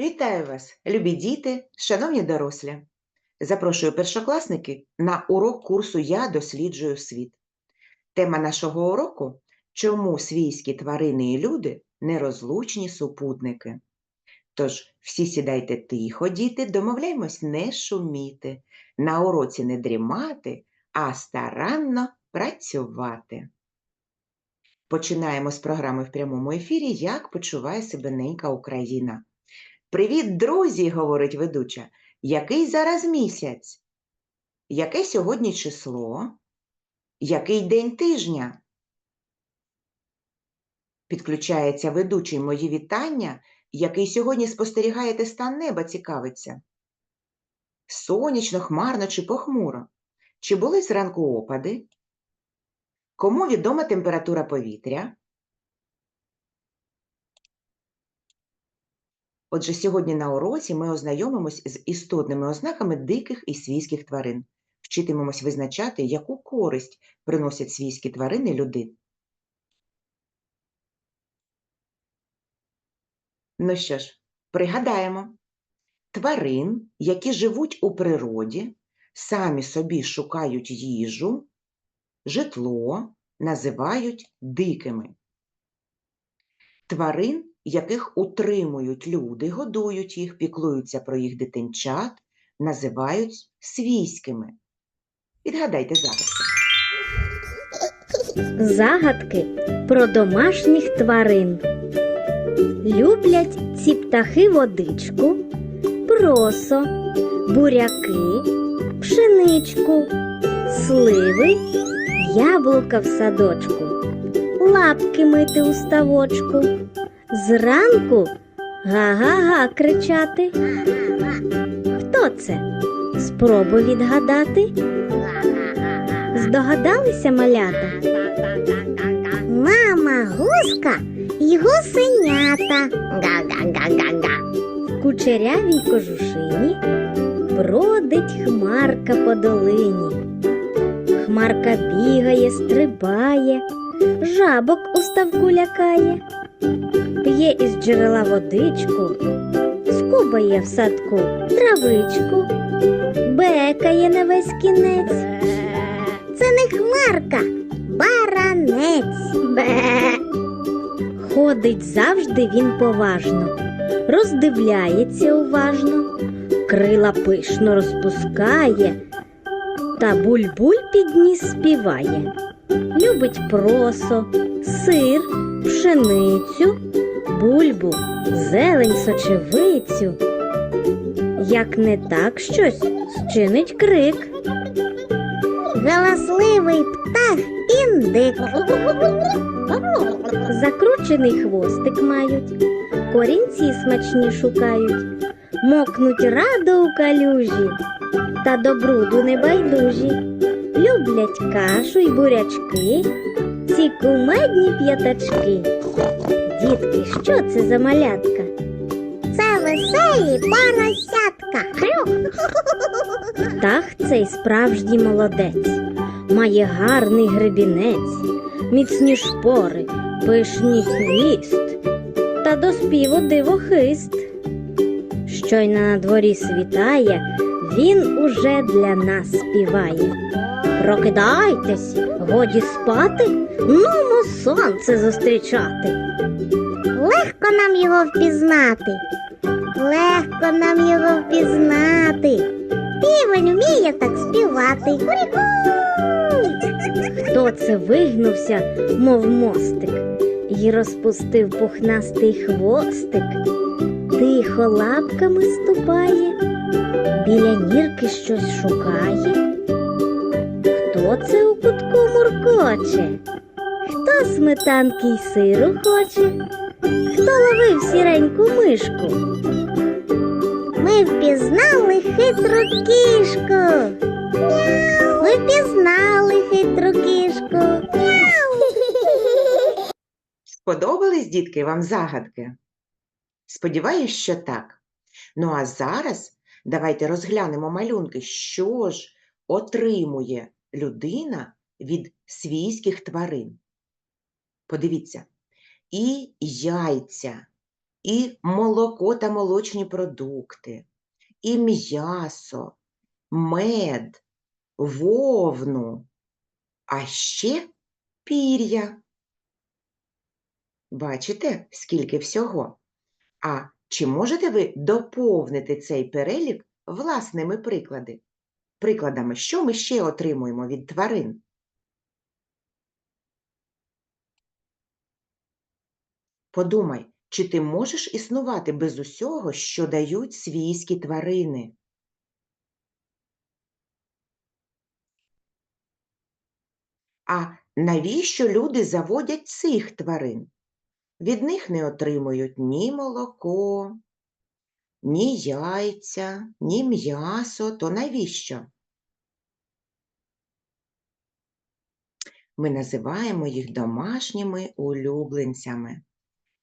Вітаю вас, любі діти, шановні дорослі. Запрошую першокласники на урок курсу Я досліджую світ. Тема нашого уроку Чому свійські тварини і люди нерозлучні супутники. Тож, всі сідайте тихо, діти, домовляємось не шуміти, на уроці не дрімати, а старанно працювати. Починаємо з програми в прямому ефірі Як почуває себе ненька Україна. Привіт, друзі, говорить ведуча. Який зараз місяць? Яке сьогодні число? Який день тижня? Підключається ведучий мої вітання, який сьогодні спостерігаєте стан неба, цікавиться. Сонячно, хмарно чи похмуро? Чи були зранку опади? Кому відома температура повітря? Отже, сьогодні на уроці ми ознайомимось з істотними ознаками диких і свійських тварин. Вчитимемось визначати, яку користь приносять свійські тварини людині. Ну що ж, пригадаємо. Тварин, які живуть у природі, самі собі шукають їжу, житло називають дикими. Тварин, яких утримують люди, годують їх, піклуються про їх дитинчат, називають свійськими. Відгадайте загадки. Загадки про домашніх тварин. Люблять ці птахи водичку, просо, буряки, пшеничку, сливи, яблука в садочку, лапки мити у ставочку. Зранку га-га-га кричати. Хто це? Спробуй відгадати. Здогадалися малята? Мама гуска і гусенята. Га-га-га-га-га. В кучерявій кожушині бродить хмарка по долині. Хмарка бігає, стрибає, жабок у ставку лякає, п'є із джерела водичку, скубає в садку травичку, бекає на весь кінець. Це не хмарка, баранець. Бе. Ходить завжди він поважно, роздивляється уважно, крила пишно розпускає, та буль-буль під ніс співає. Любить просо, сир, пшеницю, бульбу, зелень, сочевицю. Як не так щось, зчинить крик. Галасливий птах індик. Закручений хвостик мають, корінці смачні шукають, мокнуть радо у калюжі, та до бруду не байдужі. Люблять кашу й бурячки, ці кумедні п'ятачки. Дітки, що це за малятка? Це веселі поросятка. Хрюк. Птах цей справжній молодець, має гарний гребінець, міцні шпори, пишний хвіст, та до співу дивохист. Щойно на дворі світає, він уже для нас співає. Прокидайтесь, годі спати, нумо сонце зустрічати. Легко нам його впізнати, легко нам його впізнати. Півень вміє так співати. Куріку. Хто це вигнувся, мов мостик, і розпустив пухнастий хвостик, тихо лапками ступає, біля нірки щось шукає. Хто це у кутку муркоче? Хто сметанки й сиру хоче? Хто ловив сіреньку мишку? Ми впізнали хитру кішку. Мяу. Ми впізнали хитру кішку. Сподобались, дітки, вам загадки? Сподіваюсь, що так. Ну а зараз давайте розглянемо малюнки, що ж отримує людина від свійських тварин. Подивіться, і яйця, і молоко та молочні продукти, і м'ясо, мед, вовну, а ще пір'я. Бачите, скільки всього? А чи можете ви доповнити цей перелік власними приклади? прикладами, що ми ще отримуємо від тварин? Подумай, чи ти можеш існувати без усього, що дають свійські тварини? А навіщо люди заводять цих тварин? Від них не отримують ні молоко, ні яйця, ні м'ясо, то навіщо? Ми називаємо їх домашніми улюбленцями.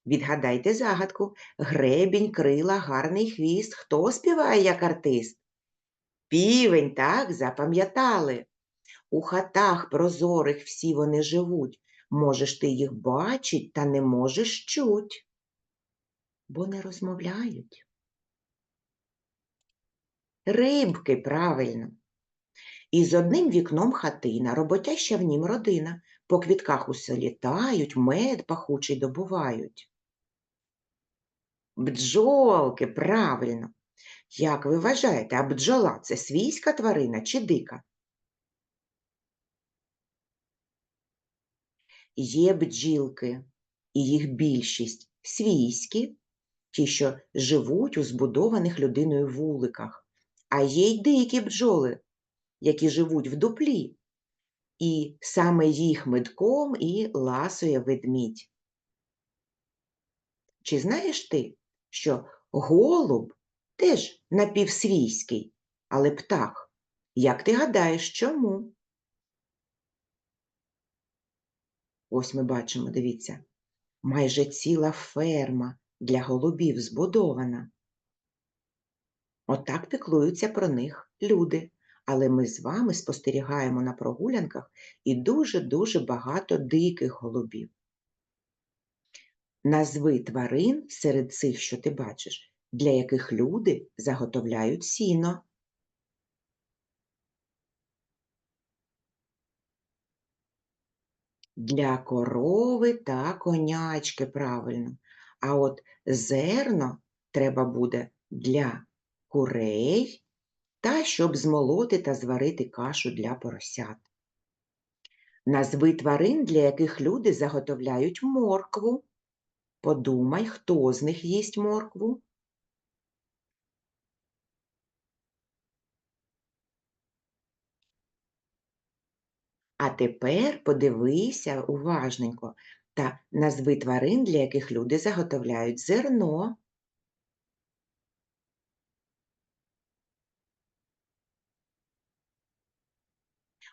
Відгадайте загадку. Гребінь, крила, гарний хвіст. Хто співає як артист? Півень, так, запам'ятали. У хатах прозорих всі вони живуть. Можеш ти їх бачить, та не можеш чуть, бо не розмовляють. Рибки, правильно. І з одним вікном хатина, роботяща в нім родина, по квітках усе літають, мед пахучий добувають. Бджолки, правильно. Як ви вважаєте, а бджола це свійська тварина чи дика? Є бджілки, і їх більшість свійські, ті, що живуть у збудованих людиною вуликах, а є й дикі бджоли, які живуть в дуплі, і саме їх медком і ласує ведмідь. Чи знаєш ти, що голуб теж напівсвійський, але птах? Як ти гадаєш, чому? Ось ми бачимо, дивіться, майже ціла ферма для голубів збудована. Отак піклуються про них люди. Але ми з вами спостерігаємо на прогулянках і дуже-дуже багато диких голубів. Назви тварин серед цих, що ти бачиш, для яких люди заготовляють сіно. Для корови та конячки, правильно. А от зерно треба буде для курей та щоб змолоти та зварити кашу для поросят. Назви тварин, для яких люди заготовляють моркву. Подумай, хто з них їсть моркву? А тепер подивися уважненько та назви тварин, для яких люди заготовляють зерно.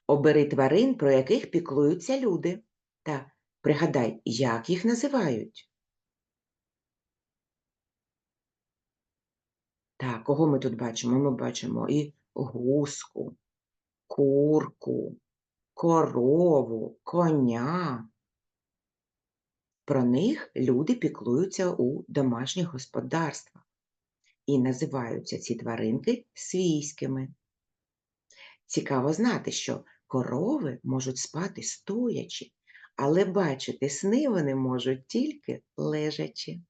Обери тварин, про яких піклуються люди. Та пригадай, як їх називають. Так, кого ми тут бачимо? Ми бачимо і гуску, курку, корову, коня. Про них люди піклуються у домашніх господарствах. І називаються ці тваринки свійськими. Цікаво знати, що корови можуть спати стоячи, але бачити сни вони можуть тільки лежачи.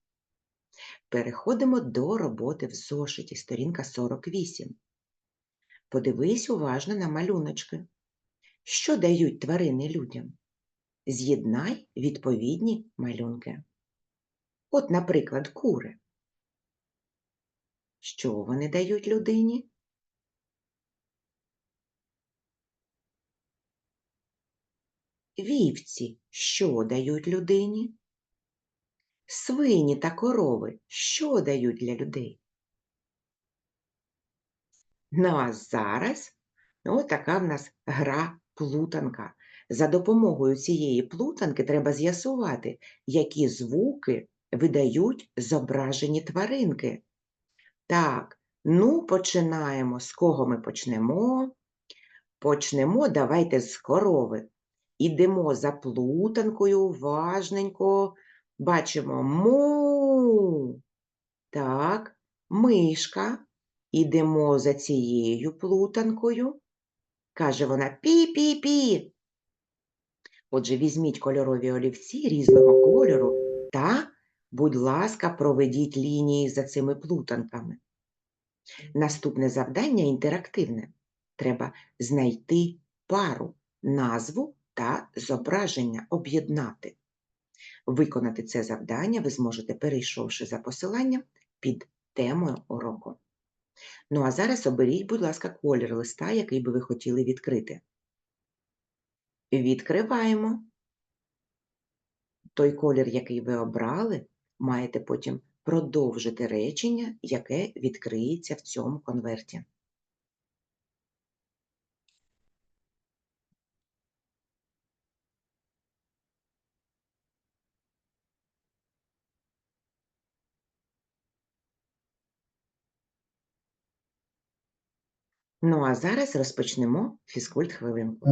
Переходимо до роботи в зошиті, сторінка 48. Подивись уважно на малюночки. Що дають тварини людям? З'єднай відповідні малюнки. От, наприклад, кури. Що вони дають людині? Вівці що дають людині? Свині та корови що дають для людей? Ну а зараз ось така в нас гра плутанка. За допомогою цієї плутанки треба з'ясувати, які звуки видають зображені тваринки. Так, ну починаємо. З кого ми почнемо? Почнемо давайте з корови. Ідемо за плутанкою уважненько. Бачимо му. Так, мишка. Ідемо за цією плутанкою. Каже вона пі-пі-пі. Отже, візьміть кольорові олівці різного кольору та, будь ласка, проведіть лінії за цими плутанками. Наступне завдання інтерактивне. Треба знайти пару, назву та зображення об'єднати. Виконати це завдання ви зможете, перейшовши за посиланням під темою уроку. Ну а зараз оберіть, будь ласка, колір листа, який би ви хотіли відкрити. Відкриваємо. Той колір, який ви обрали, маєте потім продовжити речення, яке відкриється в цьому конверті. Ну а зараз розпочнемо фізкульт хвилинку.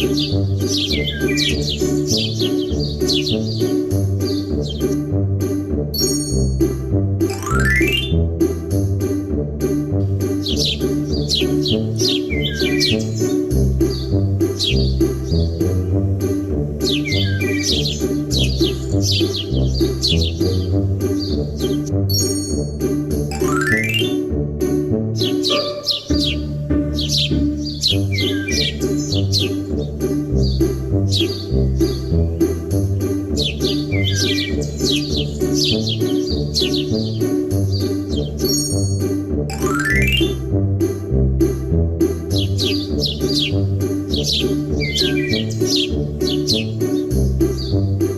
Thank you.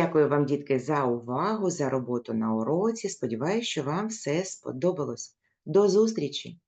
Дякую вам, дітки, за увагу, за роботу на уроці. Сподіваюся, що вам все сподобалось. До зустрічі!